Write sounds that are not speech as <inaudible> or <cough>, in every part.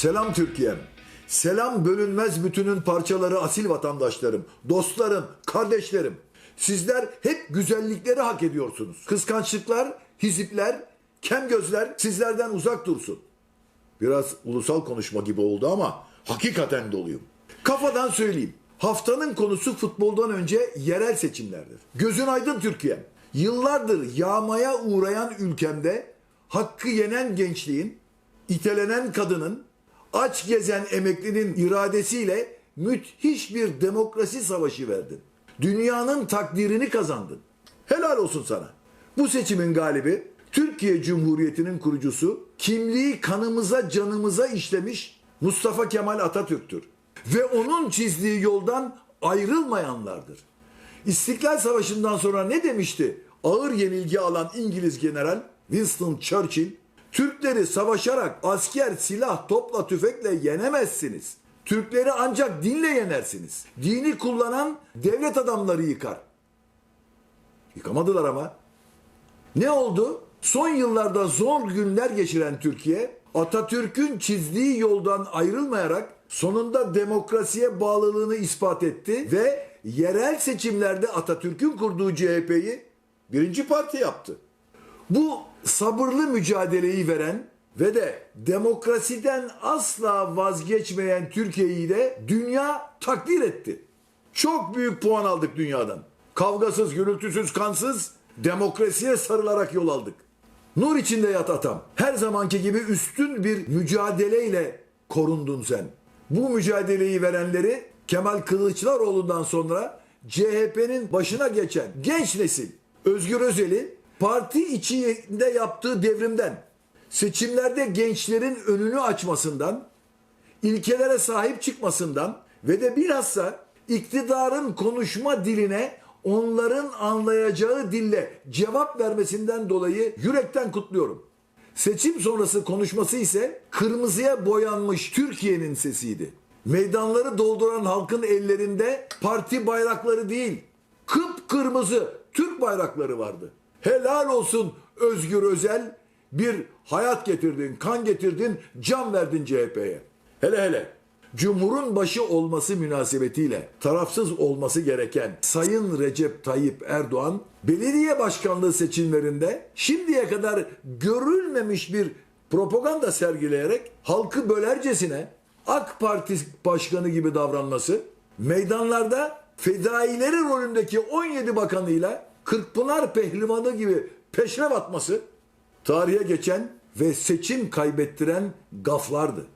Selam Türkiye'm. Selam bölünmez bütünün parçaları asil vatandaşlarım, dostlarım, kardeşlerim. Sizler hep güzellikleri hak ediyorsunuz. Kıskançlıklar, hizipler, kem gözler sizlerden uzak dursun. Biraz ulusal konuşma gibi oldu ama hakikaten doluyum. Kafadan söyleyeyim. Haftanın konusu futboldan önce yerel seçimlerdir. Gözün aydın Türkiye. Yıllardır yağmaya uğrayan ülkemde hakkı yenen gençliğin, itelenen kadının, aç gezen emeklinin iradesiyle müthiş bir demokrasi savaşı verdin. Dünyanın takdirini kazandın. Helal olsun sana. Bu seçimin galibi Türkiye Cumhuriyeti'nin kurucusu, kimliği kanımıza canımıza işlemiş Mustafa Kemal Atatürk'tür. Ve onun çizdiği yoldan ayrılmayanlardır. İstiklal Savaşı'ndan sonra ne demişti? Ağır yenilgi alan İngiliz general Winston Churchill, Türkleri savaşarak asker, silah, topla, tüfekle yenemezsiniz. Türkleri ancak dinle yenersiniz. Dini kullanan devlet adamları yıkar. Yıkamadılar ama. Ne oldu? Son yıllarda zor günler geçiren Türkiye, Atatürk'ün çizdiği yoldan ayrılmayarak sonunda demokrasiye bağlılığını ispat etti ve yerel seçimlerde Atatürk'ün kurduğu CHP'yi birinci parti yaptı. Bu sabırlı mücadeleyi veren ve de demokrasiden asla vazgeçmeyen Türkiye'yi de dünya takdir etti. Çok büyük puan aldık dünyadan. Kavgasız, gürültüsüz, kansız demokrasiye sarılarak yol aldık. Nur içinde yat atam. Her zamanki gibi üstün bir mücadeleyle korundun sen. Bu mücadeleyi verenleri Kemal Kılıçdaroğlu'ndan sonra CHP'nin başına geçen genç nesil Özgür Özel'i parti içinde yaptığı devrimden, seçimlerde gençlerin önünü açmasından, ilkelere sahip çıkmasından ve de bilhassa iktidarın konuşma diline onların anlayacağı dille cevap vermesinden dolayı yürekten kutluyorum. Seçim sonrası konuşması ise kırmızıya boyanmış Türkiye'nin sesiydi. Meydanları dolduran halkın ellerinde parti bayrakları değil, kıpkırmızı Türk bayrakları vardı. Helal olsun Özgür Özel bir hayat getirdin, kan getirdin, can verdin CHP'ye. Hele hele Cumhurun başı olması münasebetiyle tarafsız olması gereken Sayın Recep Tayyip Erdoğan belediye başkanlığı seçimlerinde şimdiye kadar görülmemiş bir propaganda sergileyerek halkı bölercesine AK Parti başkanı gibi davranması, meydanlarda fedaileri rolündeki 17 bakanıyla Kırkpınar pehlivanı gibi peşrev atması tarihe geçen ve seçim kaybettiren gaflardı.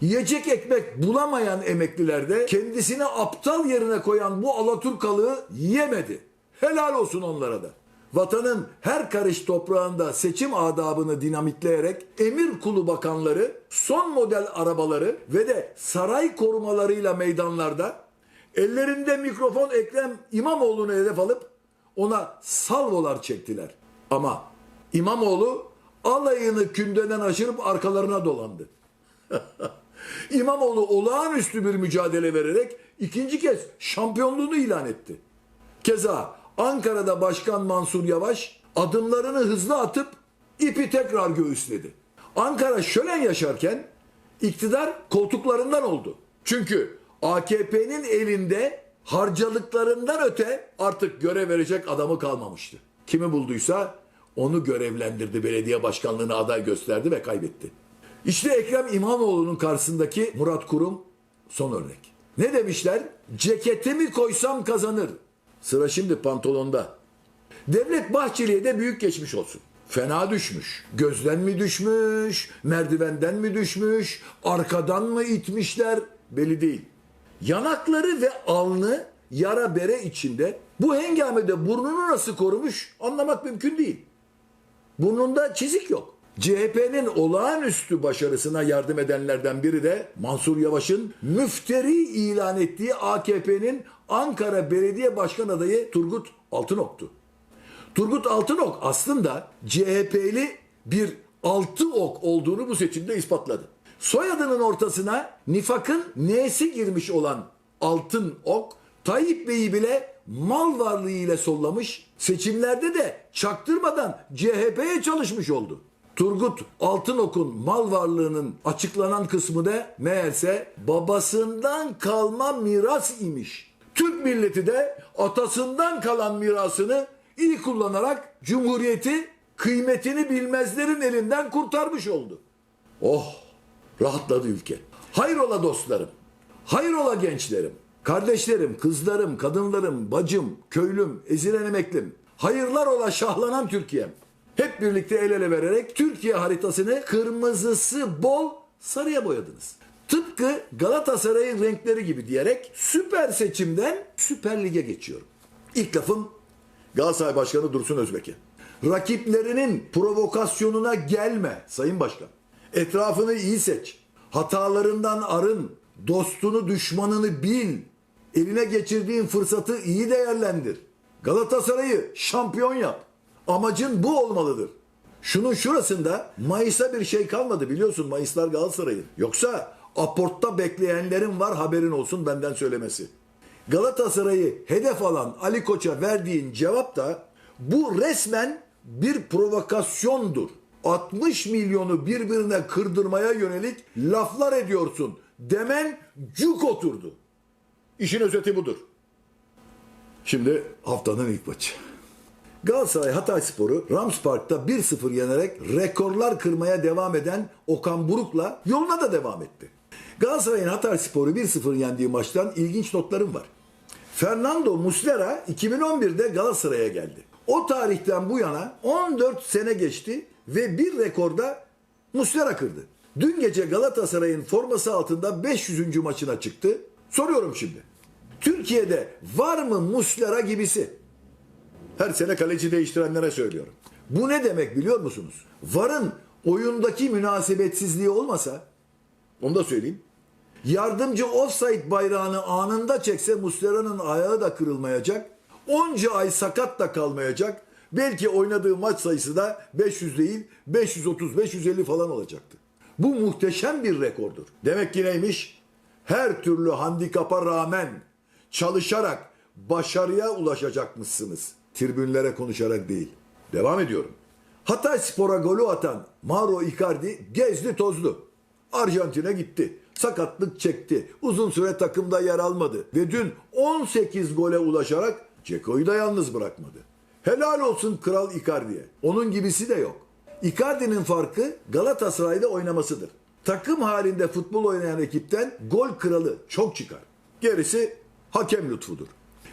Yiyecek ekmek bulamayan emekliler de kendisini aptal yerine koyan bu Alaturkalığı yiyemedi. Helal olsun onlara da. Vatanın her karış toprağında seçim adabını dinamitleyerek emir kulu bakanları, son model arabaları ve de saray korumalarıyla meydanlarda ellerinde mikrofon Ekrem İmamoğlu'nu hedef alıp ona salvolar çektiler. Ama İmamoğlu alayını kündeden aşırıp arkalarına dolandı. <laughs> İmamoğlu olağanüstü bir mücadele vererek ikinci kez şampiyonluğunu ilan etti. Keza Ankara'da Başkan Mansur Yavaş adımlarını hızlı atıp ipi tekrar göğüsledi. Ankara şölen yaşarken iktidar koltuklarından oldu. Çünkü AKP'nin elinde harcalıklarından öte artık görev verecek adamı kalmamıştı. Kimi bulduysa onu görevlendirdi, belediye başkanlığına aday gösterdi ve kaybetti. İşte Ekrem İmamoğlu'nun karşısındaki Murat Kurum son örnek. Ne demişler? Ceketimi koysam kazanır. Sıra şimdi pantolonda. Devlet Bahçeli'ye de büyük geçmiş olsun. Fena düşmüş. Gözden mi düşmüş? Merdivenden mi düşmüş? Arkadan mı itmişler? Belli değil. Yanakları ve alnı yara bere içinde. Bu hengamede burnunu nasıl korumuş anlamak mümkün değil. Burnunda çizik yok. CHP'nin olağanüstü başarısına yardım edenlerden biri de Mansur Yavaş'ın müfteri ilan ettiği AKP'nin Ankara Belediye Başkan adayı Turgut Altınok'tu. Turgut Altınok aslında CHP'li bir altı ok olduğunu bu seçimde ispatladı. Soyadının ortasına nifakın n'si girmiş olan altın ok Tayyip Bey'i bile mal varlığı ile sollamış, seçimlerde de çaktırmadan CHP'ye çalışmış oldu. Turgut Altınok'un mal varlığının açıklanan kısmı da meğerse babasından kalma miras imiş. Türk milleti de atasından kalan mirasını iyi kullanarak Cumhuriyeti kıymetini bilmezlerin elinden kurtarmış oldu. Oh rahatladı ülke. Hayrola dostlarım, hayrola gençlerim, kardeşlerim, kızlarım, kadınlarım, bacım, köylüm, ezilen emeklim. Hayırlar ola şahlanan Türkiye'm. Hep birlikte el ele vererek Türkiye haritasını kırmızısı bol sarıya boyadınız. Tıpkı Galatasaray'ın renkleri gibi diyerek süper seçimden Süper Lig'e geçiyorum. İlk lafım Galatasaray Başkanı Dursun Özbek'e. Rakiplerinin provokasyonuna gelme Sayın Başkan. Etrafını iyi seç. Hatalarından arın. Dostunu düşmanını bil. Eline geçirdiğin fırsatı iyi değerlendir. Galatasaray'ı şampiyon yap. Amacın bu olmalıdır. Şunun şurasında Mayıs'a bir şey kalmadı biliyorsun Mayıslar Galatasaray'ın. Yoksa aportta bekleyenlerin var haberin olsun benden söylemesi. Galatasaray'ı hedef alan Ali Koç'a verdiğin cevap da bu resmen bir provokasyondur. 60 milyonu birbirine kırdırmaya yönelik laflar ediyorsun. Demen cuk oturdu. İşin özeti budur. Şimdi haftanın ilk maçı. Galatasaray Hatay Sporu Rams Park'ta 1-0 yenerek rekorlar kırmaya devam eden Okan Buruk'la yoluna da devam etti. Galatasaray'ın Hatay Sporu 1-0 yendiği maçtan ilginç notlarım var. Fernando Muslera 2011'de Galatasaray'a geldi. O tarihten bu yana 14 sene geçti ve bir rekorda Muslera kırdı. Dün gece Galatasaray'ın forması altında 500. maçına çıktı. Soruyorum şimdi. Türkiye'de var mı Muslera gibisi? Her sene kaleci değiştirenlere söylüyorum. Bu ne demek biliyor musunuz? VAR'ın oyundaki münasebetsizliği olmasa, onu da söyleyeyim. Yardımcı offside bayrağını anında çekse Muslera'nın ayağı da kırılmayacak. Onca ay sakat da kalmayacak. Belki oynadığı maç sayısı da 500 değil 530-550 falan olacaktı. Bu muhteşem bir rekordur. Demek ki neymiş? Her türlü handikapa rağmen çalışarak başarıya ulaşacakmışsınız. Tribünlere konuşarak değil. Devam ediyorum. Hatay Spor'a golü atan Mauro Icardi gezdi tozdu. Arjantin'e gitti. Sakatlık çekti. Uzun süre takımda yer almadı. Ve dün 18 gole ulaşarak Ceko'yu da yalnız bırakmadı. Helal olsun Kral Icardi'ye. Onun gibisi de yok. Icardi'nin farkı Galatasaray'da oynamasıdır. Takım halinde futbol oynayan ekipten gol kralı çok çıkar. Gerisi hakem lütfudur.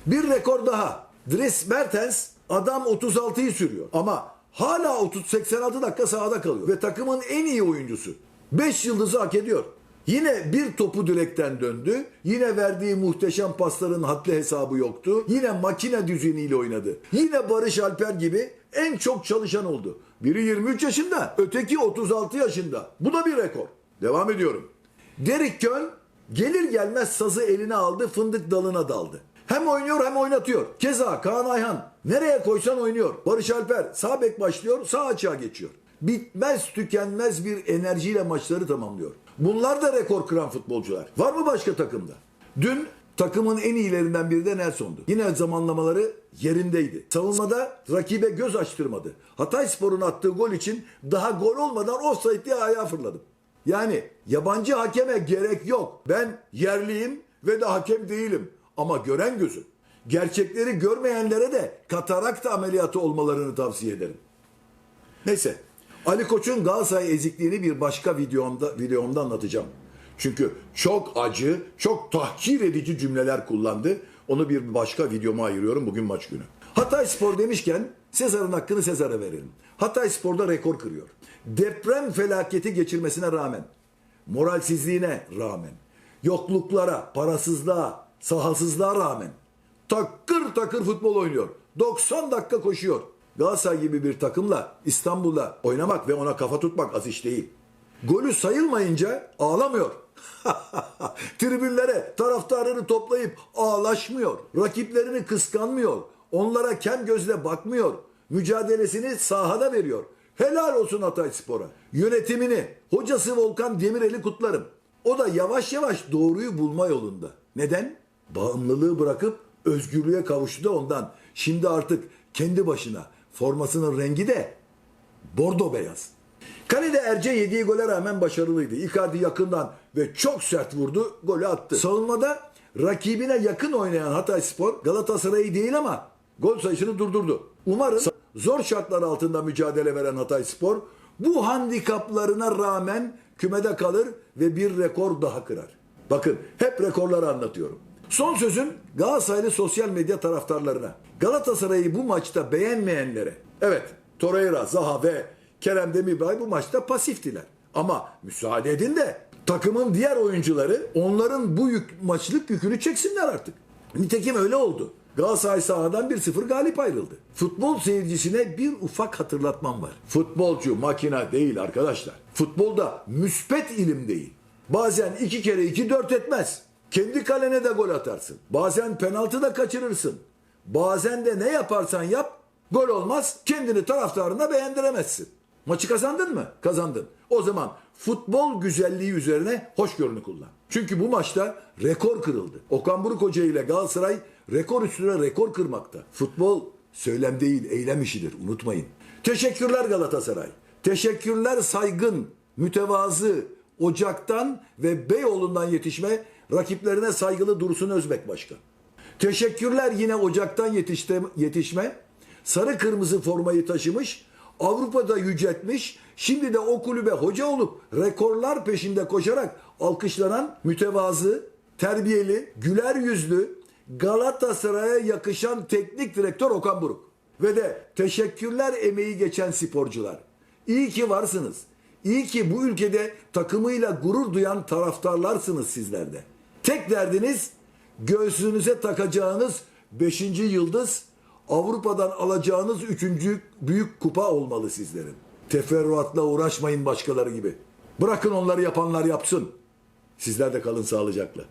Bir rekor daha. Dries Mertens adam 36'yı sürüyor ama hala 30 86 dakika sahada kalıyor ve takımın en iyi oyuncusu. 5 yıldızı hak ediyor. Yine bir topu direkten döndü. Yine verdiği muhteşem pasların haddi hesabı yoktu. Yine makine düzeniyle oynadı. Yine Barış Alper gibi en çok çalışan oldu. Biri 23 yaşında, öteki 36 yaşında. Bu da bir rekor. Devam ediyorum. Derek Kön gelir gelmez sazı eline aldı, fındık dalına daldı. Hem oynuyor hem oynatıyor. Keza Kaan Ayhan nereye koysan oynuyor. Barış Alper sağ bek başlıyor, sağ açığa geçiyor. Bitmez tükenmez bir enerjiyle maçları tamamlıyor. Bunlar da rekor kıran futbolcular. Var mı başka takımda? Dün takımın en iyilerinden biri de Nelson'du. Yine zamanlamaları yerindeydi. Savunmada rakibe göz açtırmadı. Hatay Spor'un attığı gol için daha gol olmadan offside diye ayağa fırladım. Yani yabancı hakeme gerek yok. Ben yerliyim ve de hakem değilim. Ama gören gözüm. Gerçekleri görmeyenlere de katarakta ameliyatı olmalarını tavsiye ederim. Neyse. Ali Koç'un Galatasaray ezikliğini bir başka videomda, videomda anlatacağım. Çünkü çok acı, çok tahkir edici cümleler kullandı. Onu bir başka videoma ayırıyorum bugün maç günü. Hatay Spor demişken Sezar'ın hakkını Sezar'a verelim. Hatay Spor'da rekor kırıyor. Deprem felaketi geçirmesine rağmen, moralsizliğine rağmen, yokluklara, parasızlığa, sahasızlığa rağmen takır takır futbol oynuyor. 90 dakika koşuyor. Galatasaray gibi bir takımla İstanbul'da oynamak ve ona kafa tutmak az iş değil. Golü sayılmayınca ağlamıyor. <laughs> Tribünlere taraftarını toplayıp ağlaşmıyor. Rakiplerini kıskanmıyor. Onlara kem gözle bakmıyor. Mücadelesini sahada veriyor. Helal olsun Hatay Spor'a. Yönetimini, hocası Volkan Demirel'i kutlarım. O da yavaş yavaş doğruyu bulma yolunda. Neden? Bağımlılığı bırakıp özgürlüğe kavuştu da ondan. Şimdi artık kendi başına formasının rengi de bordo beyaz. Kalede Erce yediği gole rağmen başarılıydı. Icardi yakından ve çok sert vurdu, golü attı. Savunmada rakibine yakın oynayan Hatay Spor Galatasaray'ı değil ama gol sayısını durdurdu. Umarım zor şartlar altında mücadele veren Hatay Spor bu handikaplarına rağmen kümede kalır ve bir rekor daha kırar. Bakın hep rekorları anlatıyorum. Son sözüm Galatasaraylı sosyal medya taraftarlarına. Galatasaray'ı bu maçta beğenmeyenlere. Evet Torreira, Zaha ve Kerem Demirbay bu maçta pasiftiler. Ama müsaade edin de takımın diğer oyuncuları onların bu yük, maçlık yükünü çeksinler artık. Nitekim öyle oldu. Galatasaray sahadan 1-0 galip ayrıldı. Futbol seyircisine bir ufak hatırlatmam var. Futbolcu makina değil arkadaşlar. Futbolda müspet ilim değil. Bazen iki kere iki dört etmez. Kendi kalene de gol atarsın. Bazen penaltı da kaçırırsın. Bazen de ne yaparsan yap gol olmaz. Kendini taraftarına beğendiremezsin. Maçı kazandın mı? Kazandın. O zaman futbol güzelliği üzerine hoşgörünü kullan. Çünkü bu maçta rekor kırıldı. Okan Buruk Hoca ile Galatasaray rekor üstüne rekor kırmakta. Futbol söylem değil eylem işidir unutmayın. Teşekkürler Galatasaray. Teşekkürler saygın, mütevazı, Ocak'tan ve Beyoğlu'ndan yetişme rakiplerine saygılı Dursun Özbek Başkan. Teşekkürler yine Ocak'tan yetişte, yetişme. Sarı kırmızı formayı taşımış. Avrupa'da yüceltmiş. Şimdi de o kulübe hoca olup rekorlar peşinde koşarak alkışlanan mütevazı, terbiyeli, güler yüzlü, Galatasaray'a yakışan teknik direktör Okan Buruk. Ve de teşekkürler emeği geçen sporcular. İyi ki varsınız. İyi ki bu ülkede takımıyla gurur duyan taraftarlarsınız sizler de. Tek derdiniz göğsünüze takacağınız 5. yıldız Avrupa'dan alacağınız 3. büyük kupa olmalı sizlerin. Teferruatla uğraşmayın başkaları gibi. Bırakın onları yapanlar yapsın. Sizler de kalın sağlıcakla.